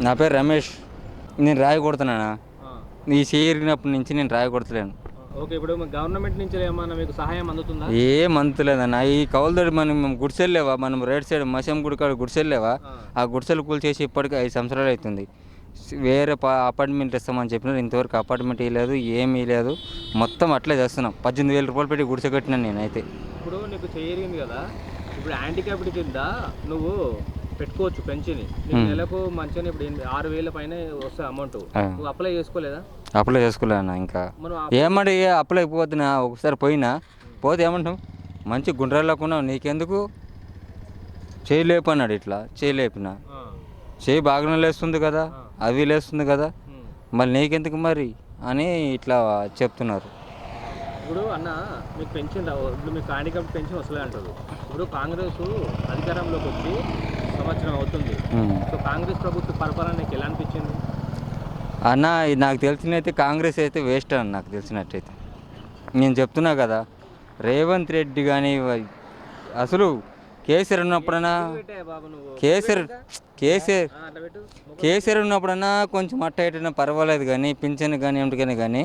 నా పేరు రమేష్. నేను రాయి కొడుతున్నానా. ఈ చేరినప్పటి నుంచి నేను రాయి కొడతలేను ఓకే ఇప్పుడు గవర్నమెంట్ నుంచి మీకు సహాయం అందుతుందా? ఏం అంతులేదన్న ఈ కౌలుదడి మనం గుడిసెళ్ళేవా? మనం రైట్ సైడ్ మసం గుడి కాడ గుడిసెళ్ళేవా? ఆ. గుడిసెలు కూల్చేసి ఇప్పటికి ఐదు సంవత్సరాలు అవుతుంది వేరే అపార్ట్మెంట్ ఇస్తామని చెప్పినారు. ఇంతవరకు అపార్ట్మెంట్ ఇవ్వలేదు ఏమీ లేదు మొత్తం అట్లే చేస్తున్నాం. పద్దెనిమిది వేల రూపాయలు పెట్టి గుడిసె కట్టినాను నేనైతే. ఇప్పుడు నీకు చేయరింది కదా. ఇప్పుడు హ్యాండిక్యాప్డ్ కింద నువ్వు పెట్టుకోవచ్చు నీకు నెలకు మంచిగా ఇప్పుడు ఆరు వేల పైన వస్తాయి అమౌంట్. నువ్వు అప్లై చేసుకోలేదా? అప్లై చేసుకోలేనా ఇంకా. ఏమంటే అప్లై పోతున్నా ఒకసారి పోయినా. పోతే ఏమంటాం మంచి గుండ్రాలకున్నావు నీకెందుకు? చేయలేపు అన్నాడు ఇట్లా. చేయలేపిన. చేయి బాగానే లేస్తుంది కదా. అవి లేస్తుంది కదా. మళ్ళీ నీకెందుకు మరి? అని ఇట్లా చెప్తున్నారు. ఇప్పుడు అన్న మీకు పెన్షన్ ఇప్పుడు మీకు హ్యాండిక్యాప్డ్ పెన్షన్ వస్తలే అంటారు. ఇప్పుడు కాంగ్రెస్ అధికారంలోకి వచ్చి సంవత్సరం అవుతుంది. సో కాంగ్రెస్ ప్రభుత్వ పరిపాలన నీకు ఎలా అనిపించింది? అన్న నాకు తెలిసినైతే కాంగ్రెస్ అయితే వేస్ట్ అని నాకు తెలిసినట్టయితే. నేను చెప్తున్నా కదా రేవంత్ రెడ్డి కానీ అసలు కేసీఆర్ ఉన్నప్పుడన్నా కేసీఆర్ కేసీఆర్ కేసీఆర్ ఉన్నప్పుడన్నా కొంచెం అట్ట ఇటైనా పర్వాలేదు కానీ పింఛన్ కానీ ఏమిటికైనా కానీ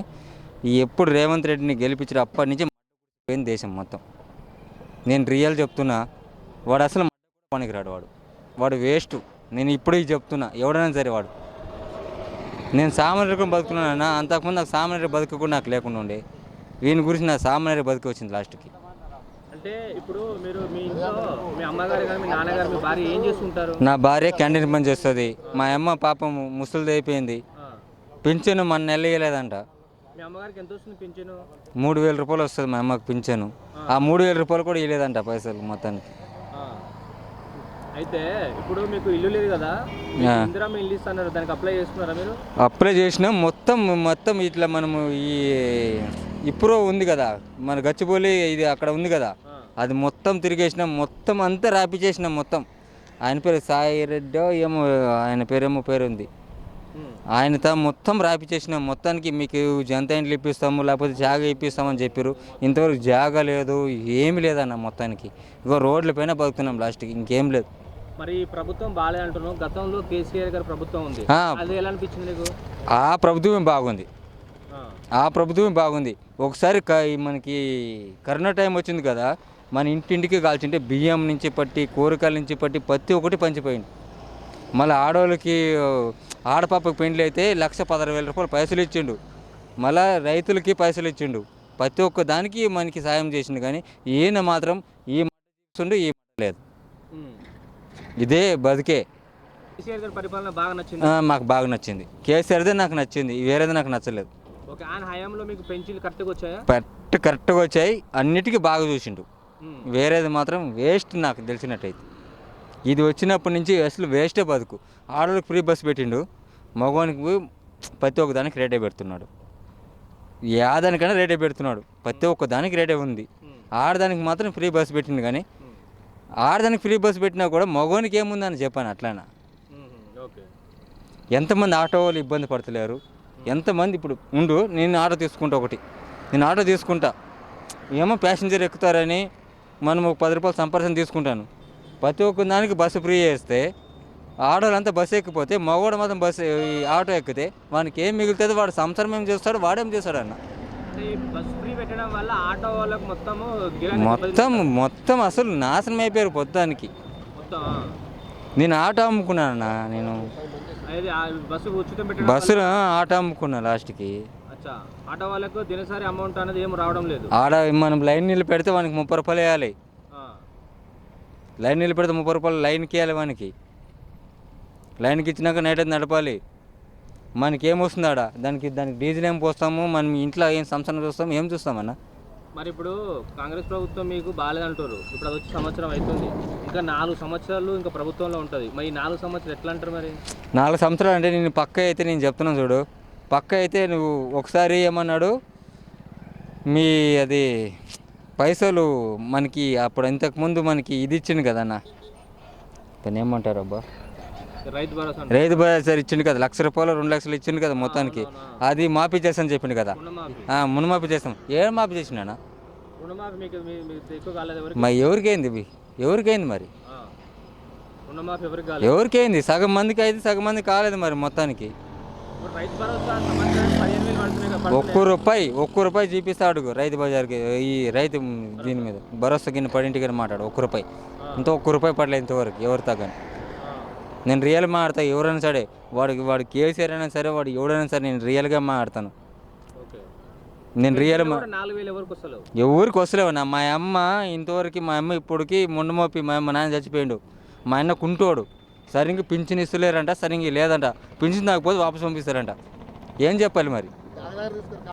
ఎప్పుడు రేవంత్ రెడ్డిని గెలిపించారు అప్పటి నుంచి పోయింది దేశం మొత్తం. నేను రియల్ చెప్తున్నా వాడు అసలు పనికిరాడు వాడు. వాడు వేస్ట్. నేను ఇప్పుడు చెప్తున్నా ఎవడైనా సరే వాడు. నేను సామాన్యుడిగా బతుకున్నానన్నా అంతకుముందు నాకు సామాన్య బతుకు కూడా నాకు లేకుండా ఉండే. వీని గురించి నా సామాన్య బతుకు వచ్చింది లాస్ట్కి. అంటే ఇప్పుడు మీరు మీ ఇంట్లో మీ అమ్మగారు కానీ మీ నాన్నగారు మీ భార్య ఏం చేస్తుంటారు? నా భార్య క్యాంటీన్ పని చేస్తుంది. మా అమ్మ పాపం ముసలిది అయిపోయింది. పింఛను మన నెల ఇవ్వలేదంట మీ అమ్మగారికి ఎంత వస్తుంది పింఛను? మూడు వేల రూపాయలు వస్తుంది మా అమ్మకి పింఛను. ఆ. మూడు వేల రూపాయలు కూడా ఇవ్వలేదంట పైసలు మొత్తానికి. అయితే ఇప్పుడు మీకు ఇల్లు లేదు కదా. ఇందిరా ఇల్లు ఇస్తున్నారు. దానికి అప్లై చేసుకున్నారా మీరు? అప్లై చేసినాం. మొత్తం మొత్తం ఇట్లా మనము ఈ ఇప్పుడు ఉంది కదా? మన గచ్చిబౌలి ఇది అక్కడ ఉంది కదా. అది మొత్తం తిరిగేసినాం. మొత్తం అంతా రాపిచేసినాం మొత్తం. ఆయన పేరు సాయి రెడ్డో ఏమో ఆయన పేరేమో పేరు ఉంది. ఆయనతో మొత్తం రాపిచేసినాం మొత్తానికి మీకు జంత ఇంట్లు ఇప్పిస్తాము లేకపోతే జాగా ఇప్పిస్తామని చెప్పారు ఇంతవరకు జాగా లేదు ఏమి లేదన్న మొత్తానికి. ఇగో రోడ్ల పైన బతుకుతున్నాం లాస్ట్కి. ఇంకేం లేదు. మరి ప్రభుత్వం బాగాలేదు అంటున్నావు. గతంలో కేసీఆర్ గారి ప్రభుత్వం ఉంది. అది ఎలా అనిపించింది నీకు? ఆ ప్రభుత్వం బాగుంది. ఆ. ప్రభుత్వం బాగుంది. ఒకసారి మనకి కరోనా టైం వచ్చింది కదా మన ఇంటింటికి కాల్చింటే బియ్యం నుంచి పట్టి కూరగాయల నుంచి పట్టి ప్రతి ఒక్కటి పంచిపోయింది. మళ్ళీ ఆడవాళ్ళకి ఆడపాపకి పెండ్లు అయితే లక్ష పదహారు వేల రూపాయలు పైసలు ఇచ్చిండు. మళ్ళీ రైతులకి పైసలు ఇచ్చిండు. ప్రతి ఒక్క దానికి మనకి సాయం చేసిండు కానీ ఈయన మాత్రం ఈ మాట ఈ మాట లేదు. ఇదే బతికే. పరిపాలన బాగా నచ్చింది? మాకు బాగా నచ్చింది. కేసీఆర్దే నాకు నచ్చింది వేరేది నాకు నచ్చలేదు. ఓకే ఆయన హయాంలో మీకు పెన్షన్లు కరెక్ట్గా వచ్చాయా? కరెక్ట్ కరెక్ట్గా వచ్చాయి అన్నిటికీ బాగా చూసిండు. వేరేది మాత్రం వేస్ట్ నాకు తెలిసినట్టయితే. ఇది వచ్చినప్పటి నుంచి అసలు వేస్టే బతుకు. ఆడవాళ్ళకి ఫ్రీ బస్ పెట్టిండు మగవానికి ప్రతి ఒక్క దానికి రేటే పెడుతున్నాడు. యాదానికైనా రేటే పెడుతున్నాడు ప్రతి ఒక్క దానికి రేటే ఉంది. ఆడదానికి మాత్రం ఫ్రీ బస్ పెట్టిండు కానీ. ఆడదానికి ఫ్రీ బస్ పెట్టినా కూడా మగవానికి ఏముందని చెప్పాను అట్లానా. ఎంతమంది ఆటో వాళ్ళు ఇబ్బంది పడతలేరు. ఎంతమంది ఇప్పుడు ఉండు నేను ఆటో తీసుకుంటా ఒకటి. నేను ఆటో తీసుకుంటా. ఏమో ప్యాసింజర్ ఎక్కుతారని మనం ఒక పది రూపాయలు సంపర్శన తీసుకుంటాను. ప్రతి ఒక్క దానికి బస్సు ఫ్రీ చేస్తే ఆడోళ్ళంతా బస్సు ఎక్కిపోతే మగవాడు మాత్రం బస్సు ఈ ఆటో ఎక్కితే వానికి ఏం మిగులుతుంది? వాడు సంసారం ఏం చేస్తాడు? వాడేం చేస్తాడు అన్న? మొత్తం మొత్తం అసలు నాశనం అయిపోయారు పొద్దానికి. నేను ఆటో అమ్ముకున్నానన్న నేను బస్సు ఆటో అమ్ముకున్నా లాస్ట్కి. ఆటో వాళ్ళకు దినసరి అమౌంట్ అనేది ఏం రావడం లేదు? ఆడ మనం లైన్ నిలబెడితే పెడితే వానికి ముప్పై రూపాయలు వేయాలి. లైన్ నిలబెడితే పెడితే ముప్పై రూపాయలు లైన్కి వేయాలి వానికి. లైన్కి ఇచ్చినాక నైట్ నడపాలి. మనకి ఏమొస్తుంది ఆడ దానికి దానికి డీజిల్ ఏం పోస్తాము? మనం ఇంట్లో ఏం సంసారం చూస్తాము? ఏం చూస్తామన్న? మరి ఇప్పుడు కాంగ్రెస్ ప్రభుత్వం మీకు బాగాలేదంటారు ఇప్పుడు అది వచ్చి సంవత్సరం అవుతుంది ఇంకా నాలుగు సంవత్సరాలు ఇంకా ప్రభుత్వంలో ఉంటుంది. మరి నాలుగు సంవత్సరాలు ఎట్లా అంటారు మరి? నాలుగు సంవత్సరాలు అంటే నేను పక్క అయితే నేను చెప్తున్నాను చూడు. పక్క అయితే నువ్వు ఒకసారి ఏమన్నాడు? మీ అది పైసలు మనకి అప్పుడు ఇంతకుముందు మనకి ఇది ఇచ్చింది కదన్న? దాన్ని ఏమంటారు అబ్బా? రైతు భరోసా ఇచ్చిండు కదా లక్ష రూపాయలు రెండు లక్షలు ఇచ్చిండు కదా మొత్తానికి. అది మాఫీ చేస్తాను చెప్పిండు కదా. రుణమాఫీ. ఆ, మును మాఫీ చేస్తాం. ఏం మాఫీ ఎవరికి? మరి ఎవరికైంది ఎవరికైంది మరి? ఎవరికైంది? సగం మందికి అయితే సగం మంది కాలేదు మరి మొత్తానికి. ఒక్క రూపాయి ఒక్క రూపాయి చూపిస్తాడు రైతు బజార్కి ఈ రైతు దీని మీద భరోసా గిన్నె పడింటికి మాట్లాడు ఒక్క రూపాయి. ఇంత ఒక్క రూపాయి పడలేదు ఇంతవరకు ఎవరు తగ్గని. నేను రియల్ మాట్లాడతా ఎవరైనా సరే. వాడికి వాడు కేసీఆర్ అయినా సరే వాడు ఎవడైనా సరే నేను రియల్గా మాట్లాడతాను ఓకే. నేను రియల్ మా కూడా నాలుగు వేలు ఎవరికి వస్తలేవు? ఎవరికి వస్తలేవు నా మా అమ్మ ఇంతవరకు మా అమ్మ ఇప్పటికి మొండమోపి మా అమ్మ నాన్న చచ్చిపోయిండు. మా అన్న కుంటోడు. సరిగ్గా పింఛన్ ఇస్తలేరంట సరిగ్గా లేదంట. పింఛన్ తాకపోతే వాపసు పంపిస్తారంట. ఏం చెప్పాలి మరి?